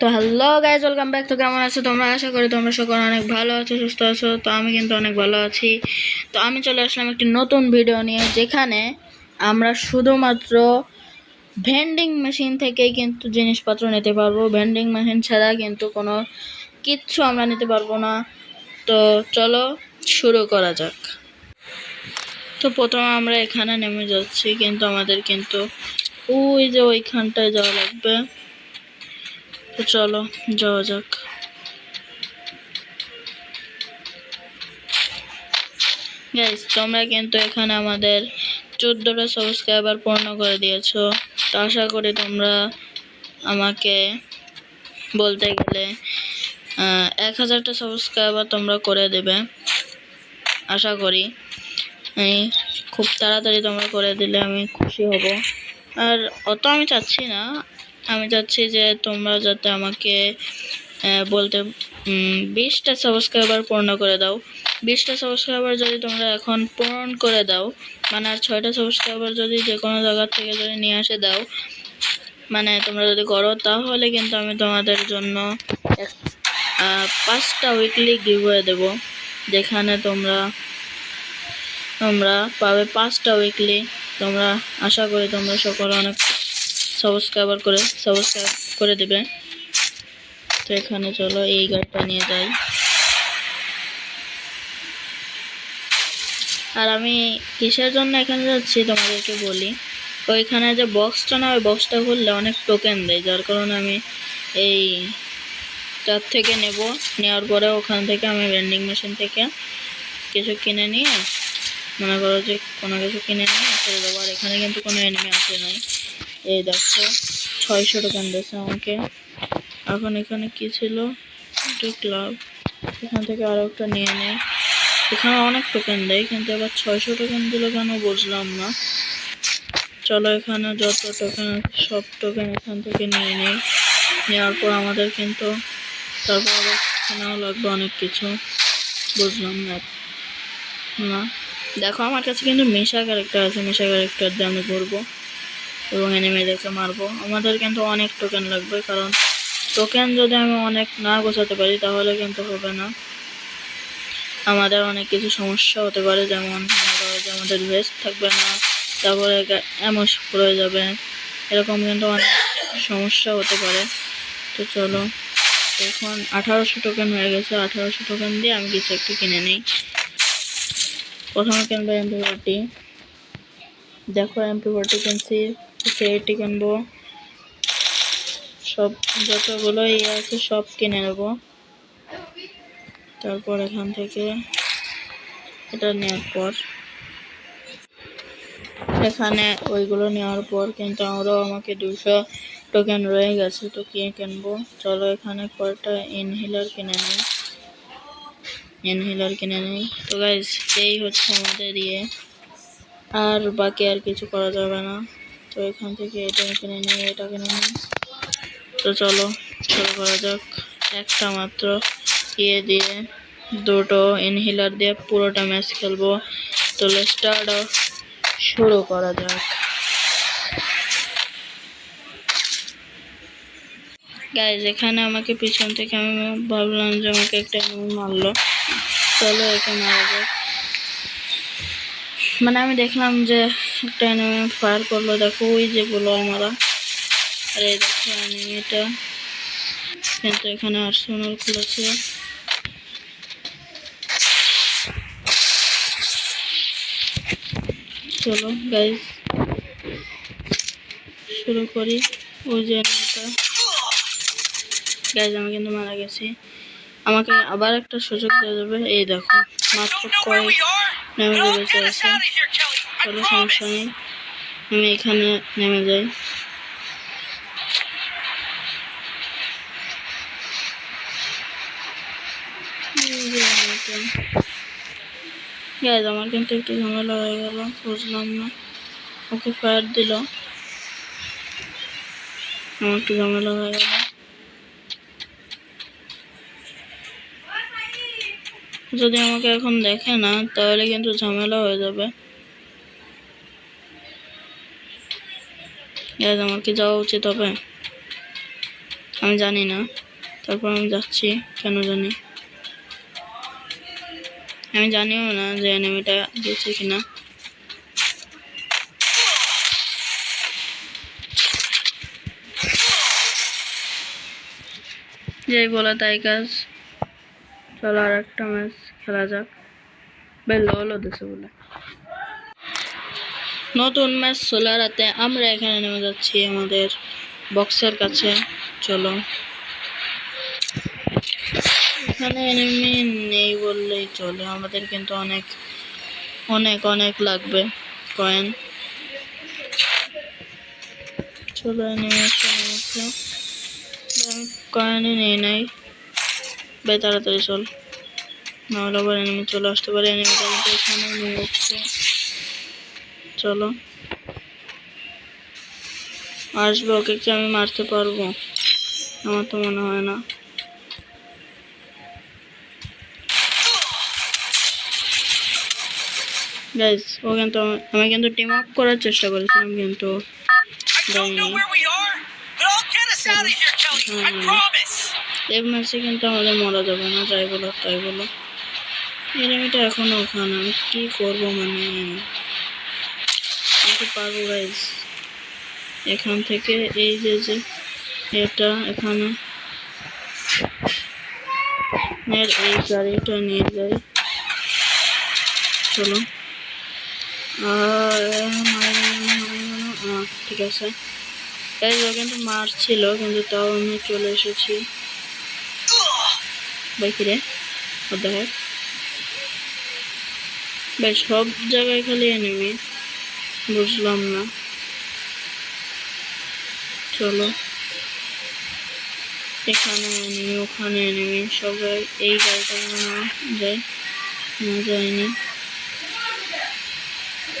তো hello guys welcome back তো কেমন আছো তোমরা? আশা করি তোমরা সকলে অনেক ভালো আছো, সুস্থ আছো। তো আমি কিন্তু অনেক ভালো আছি। তো আমি চলে আসলাম একটি নতুন ভিডিও নিয়ে, যেখানে আমরা শুধুমাত্র ভেন্ডিং মেশিন থেকেই কিন্তু জিনিসপত্র নিতে পারব। ভেন্ডিং মেশিন ছাড়া কিন্তু কোনো কিচ্ছু আমরা নিতে পারব না। তো চলো শুরু করা যাক। তো প্রথমে আমরা এখানে নেমে যাচ্ছি, কিন্তু আমাদের কিন্তু ওই যে ওইখানটায় যাওয়া লাগবে। তো চলো, যাওয়া যাক। গাইজ তোমরা কিন্তু এখানে আমাদের চোদ্দোটা সাবস্ক্রাইবার পূর্ণ করে দিয়েছ। তো আশা করি তোমরা আমাকে বলতে গেলে এক হাজারটা সাবস্ক্রাইবার তোমরা করে দেবে। আশা করি। খুব তাড়াতাড়ি তোমরা করে দিলে আমি খুশি হব। আর অত আমি চাচ্ছি না। আমি চাচ্ছি যে তোমরা যাতে আমাকে বলতে বিশটা সাবস্ক্রাইবার পূর্ণ করে দাও। বিশটা সাবস্ক্রাইবার যদি তোমরা এখন পূরণ করে দাও মানে আর ছয়টা সাবস্ক্রাইবার যদি যে কোনো জায়গা থেকে যদি নিয়ে আসে দাও মানে তোমরা যদি করো, তাহলে কিন্তু আমি তোমাদের জন্য পাঁচটা উইকলি গিভওয়ে দেবো, যেখানে তোমরা তোমরা পাবে পাঁচটা উইকলি তোমরা, আশা করি তোমরা সকলে অনেক সাবস্ক্রাইবার করে, সাবস্ক্রাইব করে দেবে। তো এখানে চলো, এই গাড়িটা নিয়ে যাই। আর আমি কিসের জন্য এখানে যাচ্ছি তোমাদেরকে বলি? ওইখানে যে বক্সটা না, ওই বক্সটা খুললে অনেক টোকেন দেয়, যার কারণে আমি এই তার থেকে নেব। নেওয়ার পরে ওখান থেকে আমি ভেন্ডিং মেশিন থেকে কিছু কিনে নিয়ে, মনে করো যে কোনো কিছু কিনে নিয়ে আর এখানে কিন্তু কোনো এনিমি আসে নাই। এই দেখো, ছয়শো টোকেন দিয়েছে আমাকে। এখন এখানে কি ছিল? একটা ক্লাব এখান থেকে আরও একটা নিয়ে নেই। এখানে অনেক টোকেন দেয়, কিন্তু এবার ছয়শো টোকেন দিল কেন বুঝলাম না। চলো এখানে যত টোকেন সব টোকেন এখান থেকে নিয়ে নেই। নেওয়ার পর আমাদের কিন্তু তারপর আবার কেনাও লাগবে অনেক কিছু। বুঝলাম না। না। দেখো, আমার কাছে কিন্তু মিশা ক্যারেক্টার আছে, মিশা ক্যারেক্টার দিয়ে আমি করব। এবং এনিমেদেরকে মারবো। আমাদের কিন্তু অনেক টোকেন লাগবে, কারণ টোকেন যদি আমি অনেক না গোছাতে পারি, তাহলে কিন্তু হবে না। আমাদের অনেক কিছু সমস্যা হতে পারে, যেমন আমাদের ভেস্ট থাকবে না, তারপরে এমস পড়ে যাবে, এরকম কিন্তু অনেক সমস্যা হতে পারে। তো চলো, এখন আঠারোশো টোকেন হয়ে গেছে, আঠারোশো টোকেন দিয়ে আমি কিছু একটু কিনে নিই। প্রথমে কিনবো এমপি ফোরটি দেখো এমপি ফোরটি কিনছি। সেইটি কিনবো। সব যতগুলো ইয়ে আছে সব কিনে নেব। তারপর এখান থেকে এটা নেওয়ার পর। এখানে ওইগুলো নেওয়ার পর কিন্তু আমরাও আমাকে দুশো টোকেন রয়ে গেছে, তো কি কিনবো? চলো এখানে কয়টা ইনহেলার কিনে নিই। ইনহেলার কিনে নিই। তো গাইজ এই হচ্ছে আমাদের ইয়ে। আর বাকি আর কিছু করা যাবে না। তো এখান থেকে এটা কিনে নিই এটা কিনে নিই তো চলো, শুরু করা যাক। একটা মাত্র ইয়ে দিয়ে দুটো ইনহেলার দিয়ে পুরোটা ম্যাচ খেলব। তো স্টার্ট শুরু করা যাক। গাইজ এখানে আমাকে পিছন থেকে আমি ভাবলাম যে আমাকে একটা মারলো। চলো একে মারা যাক। মানে আমি দেখলাম যে এনিমি ফায়ার করল। দেখো, ওই যেগুলো আমরা আর এই দেখো এনিমিটা কিন্তু এখানে আর্সেনাল খুলেছে। চলো গাইজ শুরু করি। ওই যে এনিমিটা গাইজ আমি কিন্তু মারা গেছি। আমাকে আবার একটা সুযোগ দেওয়া যাবে এই দেখো, মাত্র কয়েক নেমে বেঁচে আছে কোনো সমস্যা নেই। আমি এখানে নেমে যাই। আমার কিন্তু একটু ঝামেলা হয়ে গেল, বুঝলাম না। ওকে ফায়ার দিল। আমার একটু ঝামেলা হয়ে গেল। যদি আমাকে এখন দেখে না, তাহলে কিন্তু ঝামেলা হয়ে যাবে। গাইজ আমার কি যাওয়া উচিত হবে? আমি জানি না। তারপর আমি যাচ্ছি, কেন জানি? আমি জানিও না যে এনিমিটা গেছে কিনা। যেই বলা তাই কাজ চলো আর একটা ম্যাচ খেলা যাক। বেলো হলো দেশে বলে। নতুন ম্যাচ সোলারাতে আমরা এখানে নেমে যাচ্ছি আমাদের বক্সের কাছে। চলো। এখানে এনিমি নেই বললেই চলে। আমাদের কিন্তু অনেক অনেক অনেক লাগবে কয়েন। চলো এনিমি গেছে কয়েনই নেই নাই। বে, তাড়াতাড়ি চল। নাহলে আবার এনিমি চলে আসতে পারে। এনিমিটা কিন্তু এখানে নিয়ে যাচ্ছে। চলো। আসবে ওকে কি আমি মারতে পারব? আমার তো মনে হয় না। গাইজ ও কিন্তু আমি কিন্তু টিম আপ করার চেষ্টা করেছিলাম কিন্তু promise. এই ম্যাচে কিন্তু আমাদের মরা যাবে না যাই বলো তাই বলো। এনিমিটা এখনও ওখানে আমি কি করব মানে? আমি পারব গাইজ এখান থেকে এই যে যে এটা এখানে। এর এই গাড়িটা নিয়ে যাই। চলো। ঠিক আছে। এই কিন্তু মারছিল, কিন্তু তাও আমি চলে এসেছি। বাইকি রে? দেখে সব জায়গায় খালি এনিমি বুঝলাম না। চলো। এখানে এনিমি ওখানে এনিমি সব জায়গায় এই গাড়িটা না যায়, না যায়নি।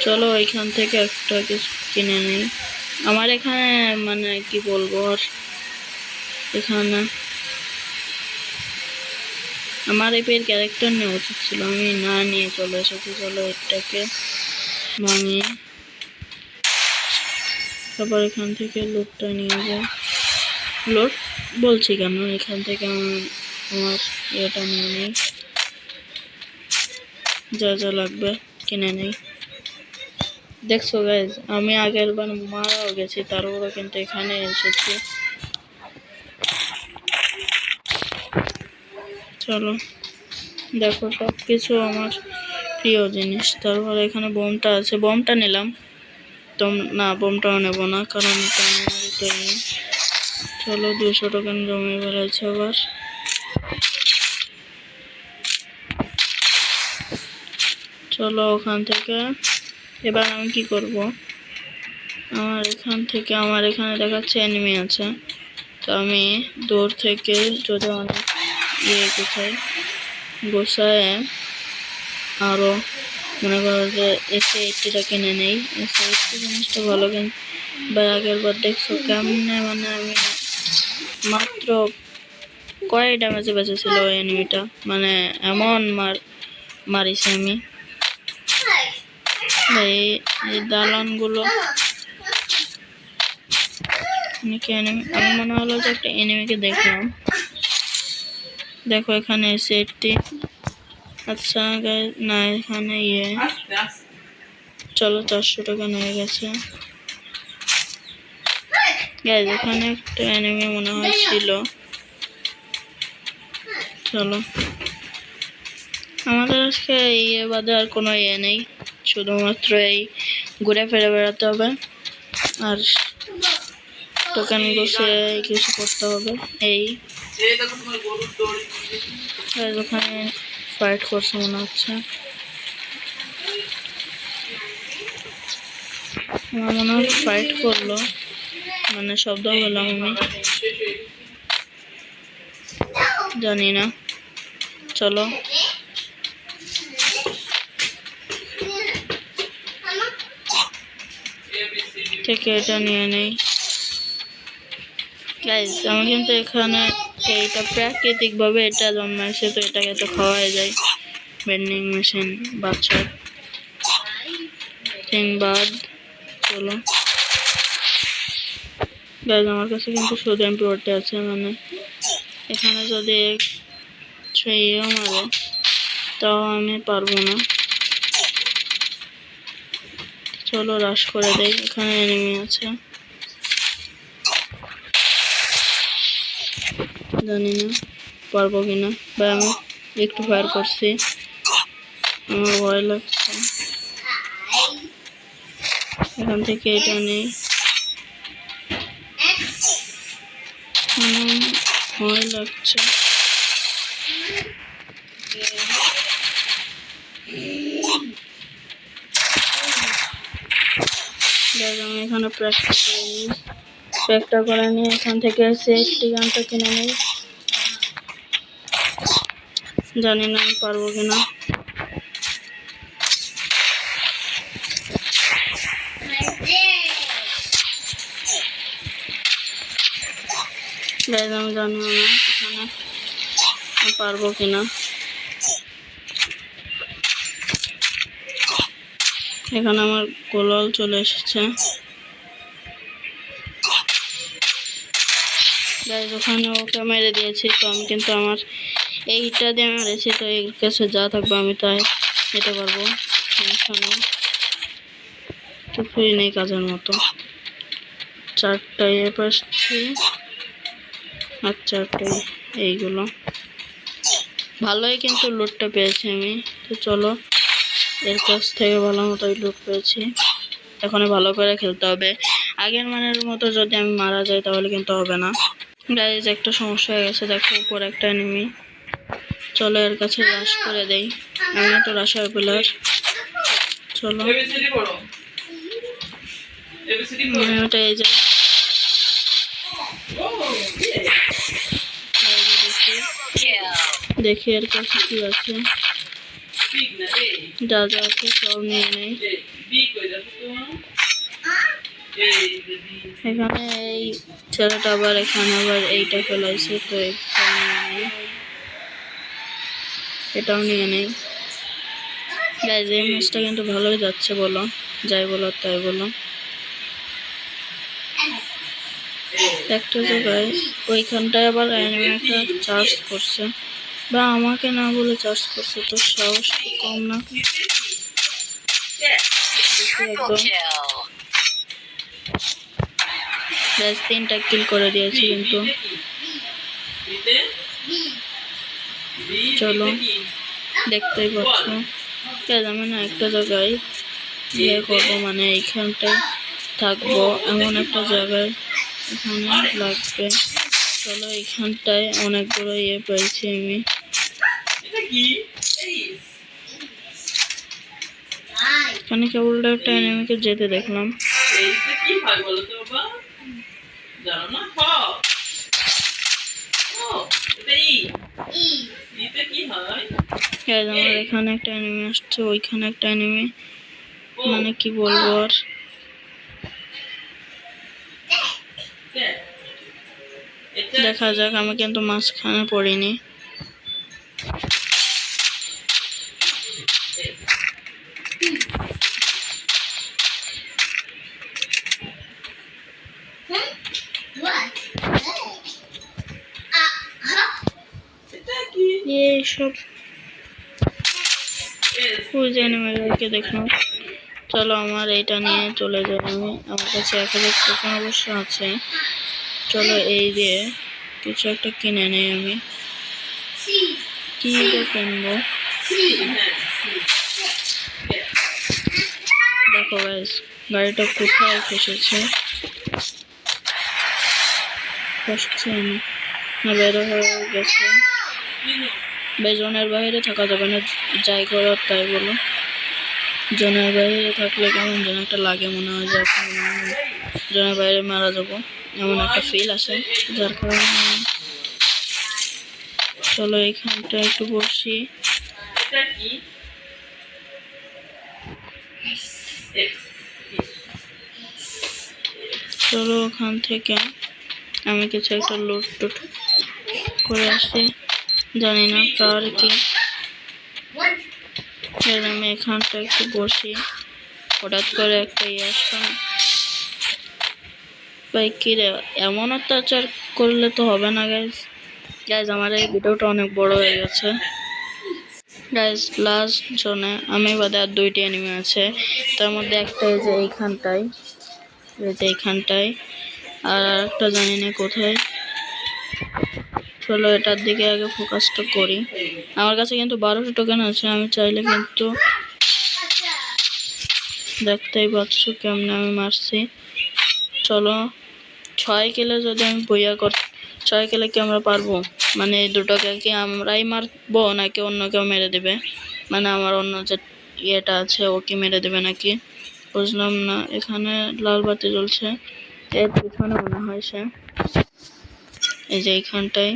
চলো এখান থেকে একটা কিছু কিনে নিই। আমার এখানে মানে কি বলব আর? এখানে আমার এপের ক্যারেক্টার নেওয়া উচিত ছিল, আমি না নিয়ে চলে এসেছি, চলো এটাকে ভাঙি। তারপর এখান থেকে লোডটা নিয়ে যাই লোড বলছি কেন? এখান থেকে আমি আমার ইয়েটা নিয়ে নেই। যা যা লাগবে কিনে নেই। দেখছ গাইজ আমি আগের বার মারাও গেছি তারপরে কিন্তু এখানে এসেছি। চলো, দেখো সব কিছু আমার প্রিয় জিনিস। তারপর এখানে বোমটা আছে, বোমটা নিলাম। তো না, বোমটাও নেব না, কারণ এটা এটাই চলো, দুশো টাকা জমে বেড়াচ্ছে আবার। চলো, ওখান থেকে। এবার আমি কি করব? আমার এখান থেকে, আমার এখানে দেখাচ্ছে এনিমি আছে। তো আমি দূর থেকে যদি অনেক ইয়ে গোছাই, গোছায় আরও মনে করো যে এসে এইটিটা কিনে নেই। এসে এইটি জিনিসটা ভালো কিন্তু বা আগের বার দেখছ কেমনে মানে আমি মাত্র কয় ড্যামেজে বেঁচেছিল ওই এনিমিটা মানে এমন মার মারিছি আমি। এই এই দালানগুলো আমি মনে হলো যে একটা এনিমিকে দেখলাম। দেখো এখানে সেটটি আচ্ছা না এখানে ইয়ে চলো চারশো টাকা নিয়ে গেছে। গ্যাস এখানে একটা এনিমি মনে হয় ছিল। চলো। আমাদের আজকে ইয়ে বাদে আর কোনো ইয়ে নেই। শুধুমাত্র এই ঘুরে ফিরে বেড়াতে হবে। আর দোকান বসে কিছু করতে হবে। এই। ওখানে ফাইট করছে মনে হচ্ছে। আমার মনে হয় ফাইট করল। মানে শব্দ হলাম আমি। জানি না। চলো। থেকে এটা নিয়ে নেই। আমি কিন্তু এখানে এইটা প্রাকৃতিকভাবে এটা জন্মাইছে তো এটাকে তো খাওয়াই যায়। ভেন্ডিং মেশিন বাচ্চার বাদ চলো। গাইজ আমার কাছে কিন্তু শুধু এমপি ওয়ার্ডটা আছে মানে এখানে যদি ছুঁয়েও মারে, তাও আমি পারব না। চলো রাশ করে দেয় এখানে এনিমি আছে। জানি না, পারব কিনা বা আমি একটু ফায়ার করছি। আমার ভয় লাগছে। এখান থেকে এটা নেই। ভয় লাগছে। আমি এখানে প্র্যাকটিস করে নিই প্র্যাকটা করে নিয়ে এখান থেকে সেফটি গানটা কিনে নিই। জানি না আমি পারব কিনা। গাইজ আমি জানিও না এখানে আমি পারব কিনা। এখানে আমার গোলাল চলে এসেছে। গাইজ ওখানে ওকে মেরে দিয়েছি, তো আমি কিন্তু আমার এইটা দিয়ে মেরেছি তো এর কাছে যা থাকবে আমি তাই যেতে পারব। সমস্যা নেই। কিছুই নেই কাজের মতো। চারটায় এ পাচ্ছি আর চারটায় এইগুলো। ভালোই কিন্তু লুটটা পেয়েছি আমি। তো চলো, এর কাছ থেকে ভালো মতোই লুট পেয়েছি। এখন ভালো করে খেলতে হবে। আগের মানের মতো যদি আমি মারা যাই তাহলে কিন্তু হবে না। গাইজ একটা সমস্যা হয়ে গেছে। দেখো, উপর একটা এনিমি চলো এর কাছে রাশ করে দেই। আমি তো রাশার পিলার। চলো। ওটা এই দেখি এর কাছে কি আছে। যা যা আছে সব নিয়ে নেই। এখানে এই ছেলেটা আবার এখানে আবার এইটা ফেলাইছে, তো এটাও নিয়ে নেই। গাইজ এই ম্যাচটা কিন্তু ভালোই যাচ্ছে বলো। যাই বলো, তাই বলো। একটা জায়গায় ওইখানটায় আবার এনিমি একটা চার্জ করছে। বা আমাকে না বলে চার্জ করছে, তো সাহস কম না। একদম তিনটা কিল করে দিয়েছি কিন্তু। চলো। দেখতেই পাচ্ছ। কাজ আমি না একটা জায়গায় ইয়ে করব মানে এইখানটায় থাকব এমন একটা জায়গায় এখানে লাগবে। চলো এইখানটায় অনেকগুলো ইয়ে পেয়েছি আমি। এটা কি এই এখানে কেবল একটা এনিমিকে যেতে দেখলাম। এইটা কি হয় বলো তো বাবা জানো না আমার এখানে একটা এনিমি আসছে ওইখানে একটা এনিমি মানে কি বলব আর? দেখা যাক আমি কিন্তু মাঝখানে পড়িনি এটা কি ওই যে এনিমিগুলোকে দেখলাম চলো আমার এইটা নিয়ে চলে যাই আমি। আমার কাছে এক হাজার অবশ্য আছে। চলো এই দিয়ে কিছু একটা কিনে নেই আমি। কি দিয়ে কিনবো? দেখো গাইস গাড়িটা কোথায় ফেসেছে? ফসছে না, বেরো হয়ে গেছে। বেজনের বাইরে থাকা যাবে না, যাই করো তাই বলো। জনের বাইরে থাকলে কেমন যেন একটা লাগে মনে হয় যে জনের বাইরে মারা যাব, এমন একটা ফিল আসে। যার কারণে চলো এইখানটা একটু বসি। চলো ওখান থেকে আমি কিছু একটা লুট টুট করে আসি। জানি না কার কি আমি এখানটা একটু বসি। হঠাৎ করে একটা ইয়ে আসতাম ভাই রে এমন অত্যাচার করলে তো হবে না গাইজ গাইজ আমার এই ভিডিওটা অনেক বড় হয়ে গেছে। গাইজ লাস্ট জনে, আমি বাদে আর দুইটি অ্যানিমে আছে। তার মধ্যে একটা এই যে এইখানটায়, এই যে এইখানটায়, আর একটা জানি না কোথায়। চলো এটার দিকে আগে ফোকাসটা করি। আমার কাছে কিন্তু বারোশো টোকেন আছে, আমি চাইলে কিন্তু দেখতেই পাচ্ছ কেমনে আমি মারছি। চলো, ছয় কিলো যদি আমি বইয়া কর, ছয় কিলো কি আমরা পারব? মানে এই দুটোকে কি আমরাই মারবো নাকি অন্য কেউ মেরে দেবে? মানে আমার অন্য যে ইয়েটা আছে, ও কি মেরে দেবে নাকি? বুঝলাম না, এখানে লাল বাতি জ্বলছে। এর পিছনে মনে হয় সে। এই যে এইখানটায়।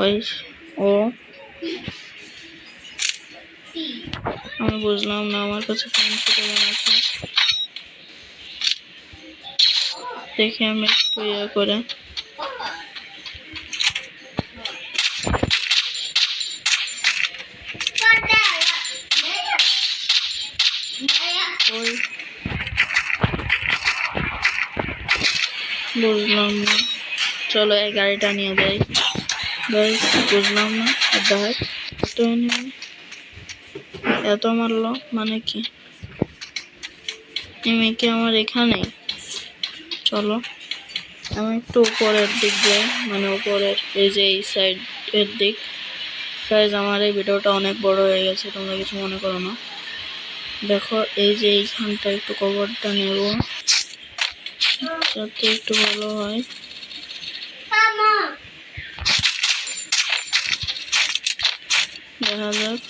ওই ও। আমি বুঝলাম না, আমার কাছে টাকা আছে দেখি আমি একটু ইয়ে করে। বুঝলাম না। চলো এই গাড়িটা নিয়ে যাই। গাইস বুঝলাম না দেখ এত মারলো মানে কি? এমনি কি আমার এখানেই চলো। আমি একটু উপরের দিক যাই মানে উপরের এই যে এই সাইড এর দিক। গাইজ আমার এই ভিডিওটা অনেক বড় হয়ে গেছে, তোমরা কিছু মনে করো না। দেখো, এই যে এইখানটা একটু কভারটা নেব। যাতে একটু ভালো হয়। দেখা যাক।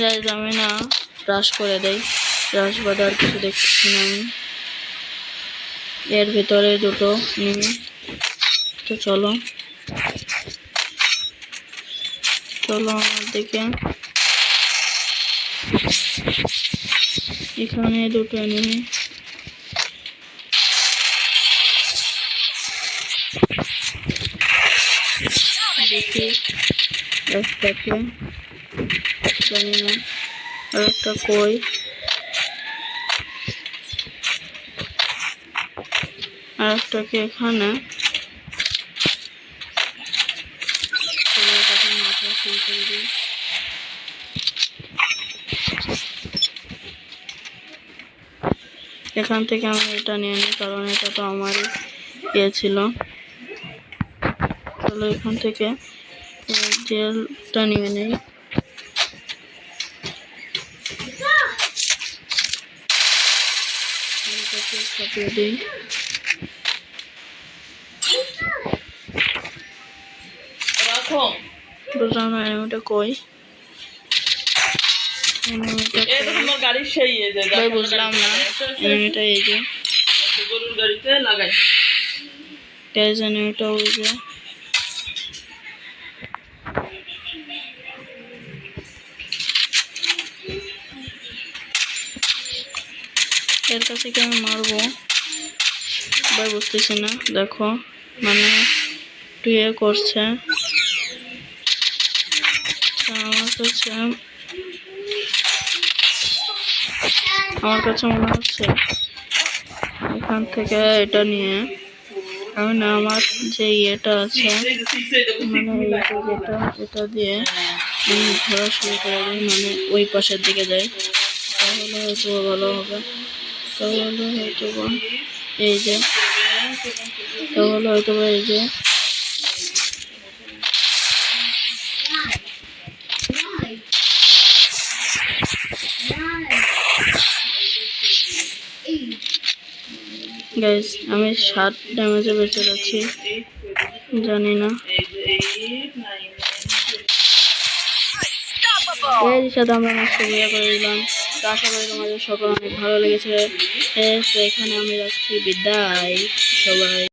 গাইজ আমি না। ব্রাশ করে দেই। ব্রাশ বাদে কিছু দেখছি না আমি। এর ভিতরে দুটো নিমি তো চলো। চলো আমার দিকে। এখানে দুটো নিমি দেখি একটাকে জানি না। আর একটা কই? আর এখানে ফুল করে দিই এখান থেকে আমি এটা নিয়ে নিই, কারণ এটা তো আমারই ইয়ে ছিল। চলো এখান থেকে। জেলটা নিয়ে নেই চাপিয়ে দিই। না কই? বুঝলাম না। এনিমিটা এই যে। গরুর গাড়িতে লাগাই। গ্যাস ওই যে। এর কাছে কি আমি মারবো? ভাই বুঝতেছি না। দেখো মানে একটু ইয়ে করছে। আমার কাছে আমার কাছে মনে হচ্ছে এখান থেকে এটা নিয়ে। আমি না, আমার যে ইয়েটা আছে মানে যেটা, এটা দিয়ে আমি ঘোরা শুরু করে মানে ওই পাশের দিকে যাই। তাহলে হয়তো ভালো হবে। তাহলে হয়তো এই যে, তাহলে হয়তো বা এই যে গাইস আমি সাত ড্যামেজে বেঁচে যাচ্ছি জানি না। এর সাথে আমরা মাস্ক বিয়ে করে দিলাম। তো আশা করি তোমাদের সকল অনেক ভালো লেগেছে। তো এখানে আমি রাখছি বিদায় সবাই।